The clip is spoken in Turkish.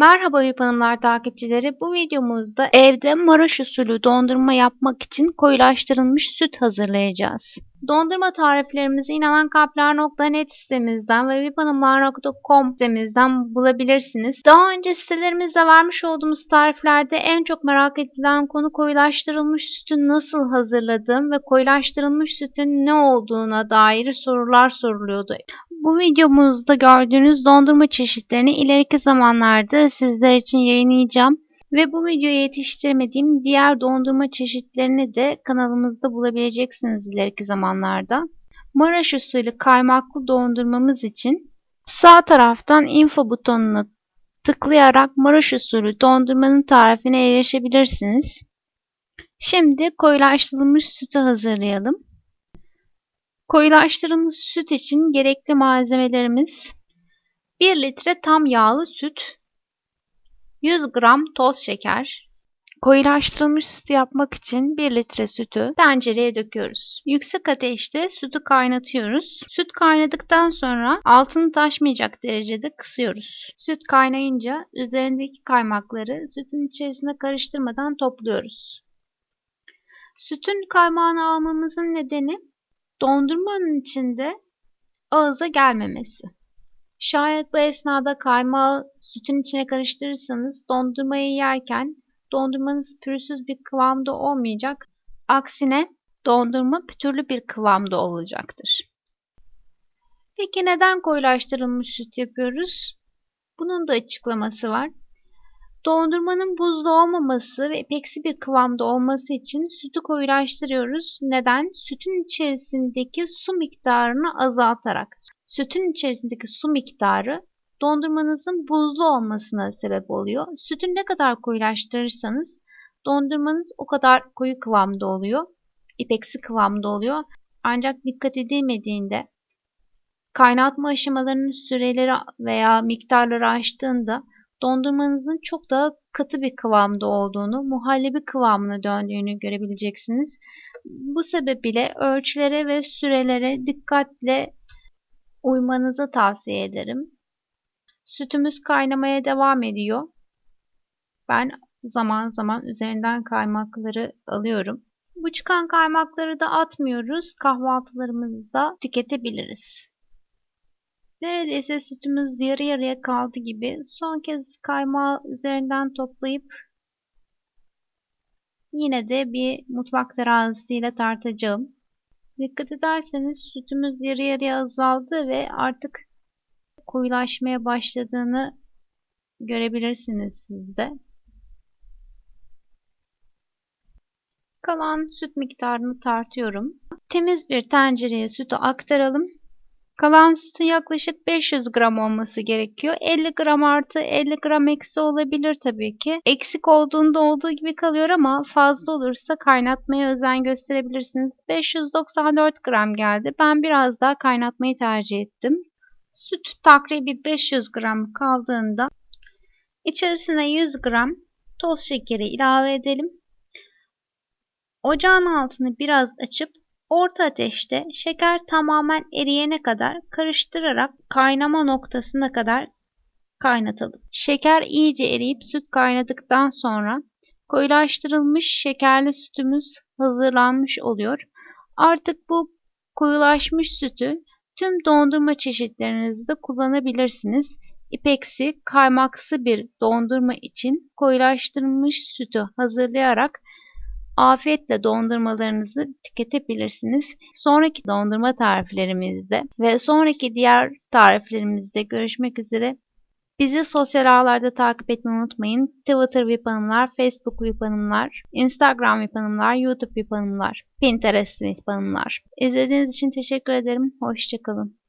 Merhaba Vip Hanımlar takipçileri. Bu videomuzda evde Maraş usulü dondurma yapmak için koyulaştırılmış süt hazırlayacağız. Dondurma tariflerimizi inanankalpler.net sitemizden ve viphanımlar.com sitemizden bulabilirsiniz. Daha önce sitelerimizde vermiş olduğumuz tariflerde en çok merak edilen konu koyulaştırılmış sütün nasıl hazırladığım ve koyulaştırılmış sütün ne olduğuna dair sorular soruluyordu. Bu videomuzda gördüğünüz dondurma çeşitlerini ileriki zamanlarda sizler için yayınlayacağım. Ve bu videoyu yetiştirmediğim diğer dondurma çeşitlerini de kanalımızda bulabileceksiniz ileriki zamanlarda. Maraş usulü kaymaklı dondurmamız için sağ taraftan info butonuna tıklayarak Maraş usulü dondurmanın tarifine erişebilirsiniz. Şimdi koyulaştırılmış sütü hazırlayalım. Koyulaştırılmış süt için gerekli malzemelerimiz 1 litre tam yağlı süt, 100 gram toz şeker, koyulaştırılmış sütü yapmak için 1 litre sütü tencereye döküyoruz. Yüksek ateşte sütü kaynatıyoruz. Süt kaynadıktan sonra altını taşmayacak derecede kısıyoruz. Süt kaynayınca üzerindeki kaymakları sütün içerisine karıştırmadan topluyoruz. Sütün kaymağını almamızın nedeni dondurmanın içinde ağıza gelmemesi. Şayet bu esnada kaymağı sütün içine karıştırırsanız dondurmayı yerken dondurmanız pürüzsüz bir kıvamda olmayacak. Aksine dondurma pütürlü bir kıvamda olacaktır. Peki neden koyulaştırılmış süt yapıyoruz? Bunun da açıklaması var. Dondurmanın buzlu olmaması ve epeksi bir kıvamda olması için sütü koyulaştırıyoruz. Neden? Sütün içerisindeki su miktarını azaltarak. Sütün içerisindeki su miktarı dondurmanızın buzlu olmasına sebep oluyor. Sütü ne kadar koyulaştırırsanız dondurmanız o kadar koyu kıvamda oluyor. İpeksi kıvamda oluyor. Ancak dikkat edilmediğinde kaynatma aşamalarının süreleri veya miktarları aştığında dondurmanızın çok daha katı bir kıvamda olduğunu, muhallebi kıvamına döndüğünü görebileceksiniz. Bu sebeple ölçülere ve sürelere dikkatle uymanızı tavsiye ederim. Sütümüz kaynamaya devam ediyor. Ben zaman zaman üzerinden kaymakları alıyorum. Bu çıkan kaymakları da atmıyoruz. Kahvaltılarımızda tüketebiliriz. Neredeyse sütümüz yarı yarıya kaldı gibi. Son kez kaymağı üzerinden toplayıp yine de bir mutfak terazisiyle tartacağım. Dikkat ederseniz sütümüz yarı yarıya azaldı ve artık koyulaşmaya başladığını görebilirsiniz siz de. Kalan süt miktarını tartıyorum. Temiz bir tencereye sütü aktaralım. Kalan sütün yaklaşık 500 gram olması gerekiyor. 50 gram artı 50 gram eksi olabilir tabii ki. Eksik olduğunda olduğu gibi kalıyor ama fazla olursa kaynatmaya özen gösterebilirsiniz. 594 gram geldi. Ben biraz daha kaynatmayı tercih ettim. Süt takribi 500 gram kaldığında içerisine 100 gram toz şekeri ilave edelim. Ocağın altını biraz açıp orta ateşte şeker tamamen eriyene kadar karıştırarak kaynama noktasına kadar kaynatalım. Şeker iyice eriyip süt kaynadıktan sonra koyulaştırılmış şekerli sütümüz hazırlanmış oluyor. Artık bu koyulaşmış sütü tüm dondurma çeşitlerinizde kullanabilirsiniz. İpeksi, kaymaksı bir dondurma için koyulaştırılmış sütü hazırlayarak afiyetle dondurmalarınızı tüketebilirsiniz. Sonraki dondurma tariflerimizde ve sonraki diğer tariflerimizde görüşmek üzere. Bizi sosyal ağlarda takip etmeyi unutmayın. Twitter VIP Hanımlar, Facebook VIP Hanımlar, Instagram VIP Hanımlar, YouTube VIP Hanımlar, Pinterest VIP Hanımlar. İzlediğiniz için teşekkür ederim. Hoşçakalın.